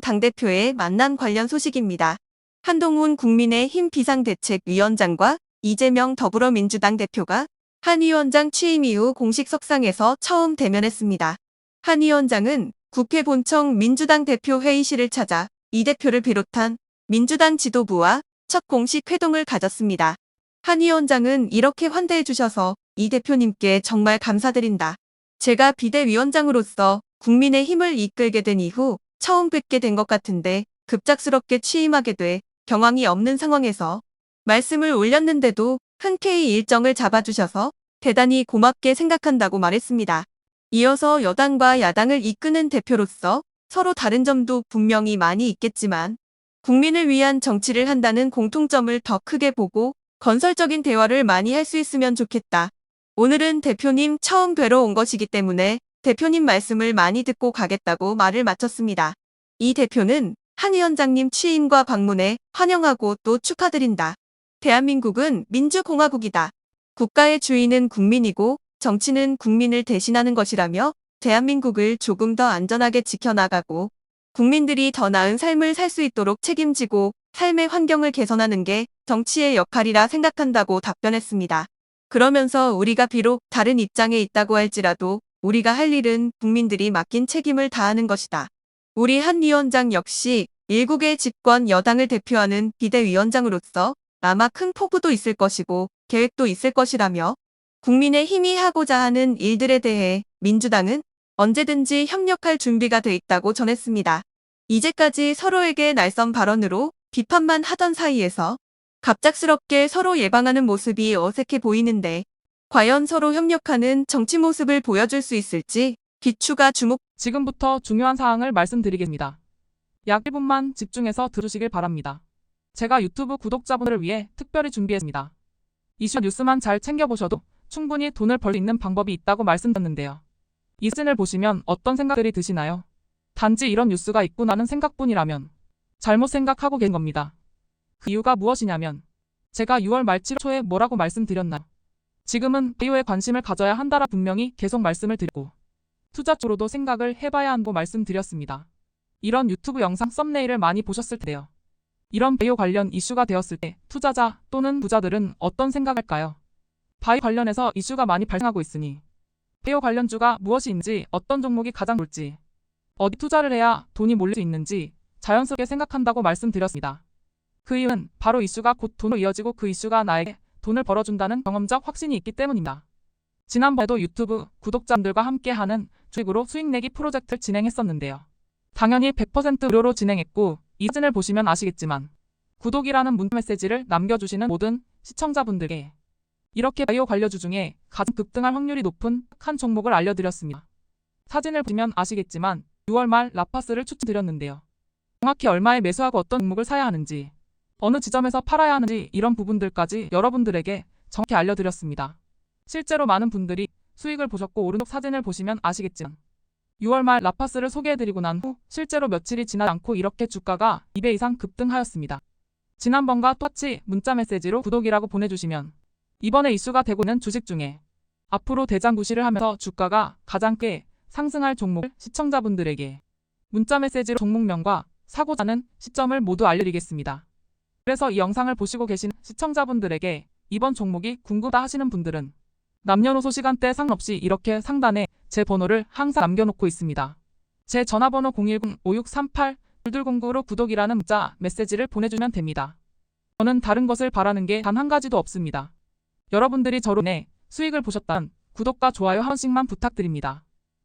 당대표의 만남 관련 소식입니다. 한동훈 국민의힘 비상대책위원장과 이재명 더불어민주당 대표가 한 위원장 취임 이후 공식 석상에서 처음 대면했습니다. 한 위원장은 국회 본청 민주당 대표 회의실을 찾아 이 대표를 비롯한 민주당 지도부와 첫 공식 회동을 가졌습니다. 한 위원장은 이렇게 환대해 주셔서 이 대표님께 정말 감사드린다. 제가 비대위원장으로서 국민의 힘을 이끌게 된 이후 처음 뵙게 된 것 같은데 급작스럽게 취임하게 돼 경황이 없는 상황에서 말씀을 올렸는데도 흔쾌히 일정을 잡아주셔서 대단히 고맙게 생각한다고 말했습니다. 이어서 여당과 야당을 이끄는 대표로서 서로 다른 점도 분명히 많이 있겠지만 국민을 위한 정치를 한다는 공통점을 더 크게 보고 건설적인 대화를 많이 할 수 있으면 좋겠다. 오늘은 대표님 처음 뵈러 온 것이기 때문에 대표님 말씀을 많이 듣고 가겠다고 말을 마쳤습니다. 이 대표는 한 위원장님 취임과 방문에 환영하고 또 축하드린다. 대한민국은 민주공화국이다. 국가의 주인은 국민이고 정치는 국민을 대신하는 것이라며 대한민국을 조금 더 안전하게 지켜나가고 국민들이 더 나은 삶을 살 수 있도록 책임지고 삶의 환경을 개선하는 게 정치의 역할이라 생각한다고 답변했습니다. 그러면서 우리가 비록 다른 입장에 있다고 할지라도 우리가 할 일은 국민들이 맡긴 책임을 다하는 것이다. 우리 한 위원장 역시 일국의 집권 여당을 대표하는 비대위원장으로서 아마 큰 포부도 있을 것이고 계획도 있을 것이라며 국민의 힘이 하고자 하는 일들에 대해 민주당은 언제든지 협력할 준비가 돼 있다고 전했습니다. 이제까지 서로에게 날선 발언으로 비판만 하던 사이에서 갑작스럽게 서로 예방하는 모습이 어색해 보이는데 과연 서로 협력하는 정치 모습을 보여줄 수 있을지 귀추가 주목 지금부터 중요한 사항을 말씀드리겠습니다. 약 1분만 집중해서 들으시길 바랍니다. 제가 유튜브 구독자분들을 위해 특별히 준비했습니다. 이슈 뉴스만 잘 챙겨보셔도 충분히 돈을 벌 수 있는 방법이 있다고 말씀드렸는데요. 이 사진을 보시면 어떤 생각들이 드시나요? 단지 이런 뉴스가 있구나는 생각뿐이라면 잘못 생각하고 계신 겁니다. 그 이유가 무엇이냐면 제가 6월 말 7월 초에 뭐라고 말씀드렸나요? 지금은 바이오에 관심을 가져야 한다라 분명히 계속 말씀을 드리고 투자 쪽으로도 생각을 해봐야 한다고 말씀드렸습니다. 이런 유튜브 영상 썸네일을 많이 보셨을 텐데요. 이런 바이오 관련 이슈가 되었을 때 투자자 또는 부자들은 어떤 생각할까요? 바이오 관련해서 이슈가 많이 발생하고 있으니 바이오 관련주가 무엇인지 어떤 종목이 가장 좋을지 어디 투자를 해야 돈이 몰릴 수 있는지 자연스럽게 생각한다고 말씀드렸습니다. 그 이유는 바로 이슈가 곧 돈으로 이어지고 그 이슈가 나에게 돈을 벌어준다는 경험적 확신이 있기 때문입니다. 지난번에도 유튜브 구독자분들과 함께하는 주식으로 수익 내기 프로젝트를 진행했었는데요. 당연히 100% 무료로 진행했고 이 사진을 보시면 아시겠지만 구독이라는 문자 메시지를 남겨주시는 모든 시청자분들께 이렇게 바이오 관련주 중에 가장 급등할 확률이 높은 한 종목을 알려드렸습니다. 사진을 보시면 아시겠지만 6월 말 라파스를 추천드렸는데요. 정확히 얼마에 매수하고 어떤 종목을 사야 하는지 어느 지점에서 팔아야 하는지 이런 부분들까지 여러분들에게 정확히 알려드렸습니다. 실제로 많은 분들이 수익을 보셨고 오른쪽 사진을 보시면 아시겠지만 6월 말 라파스를 소개해드리고 난 후 실제로 며칠이 지나지 않고 이렇게 주가가 2배 이상 급등하였습니다. 지난번과 똑같이 문자 메시지로 구독이라고 보내주시면 이번에 이슈가 되고 있는 주식 중에 앞으로 대장구시를 하면서 주가가 가장 꽤 상승할 종목을 시청자분들에게 문자 메시지로 종목명과 사고자 하는 시점을 모두 알려드리겠습니다. 그래서 이 영상을 보시고 계신 시청자분들에게 이번 종목이 궁금하다 하시는 분들은 남녀노소 시간대 상관없이 이렇게 상단에 제 번호를 항상 남겨놓고 있습니다. 제 전화번호 010-5638-2209로 구독이라는 문자 메시지를 보내주면 됩니다. 저는 다른 것을 바라는 게 단 한 가지도 없습니다. 여러분들이 저로 인해 수익을 보셨다면 구독과 좋아요 한 번씩만 부탁드립니다.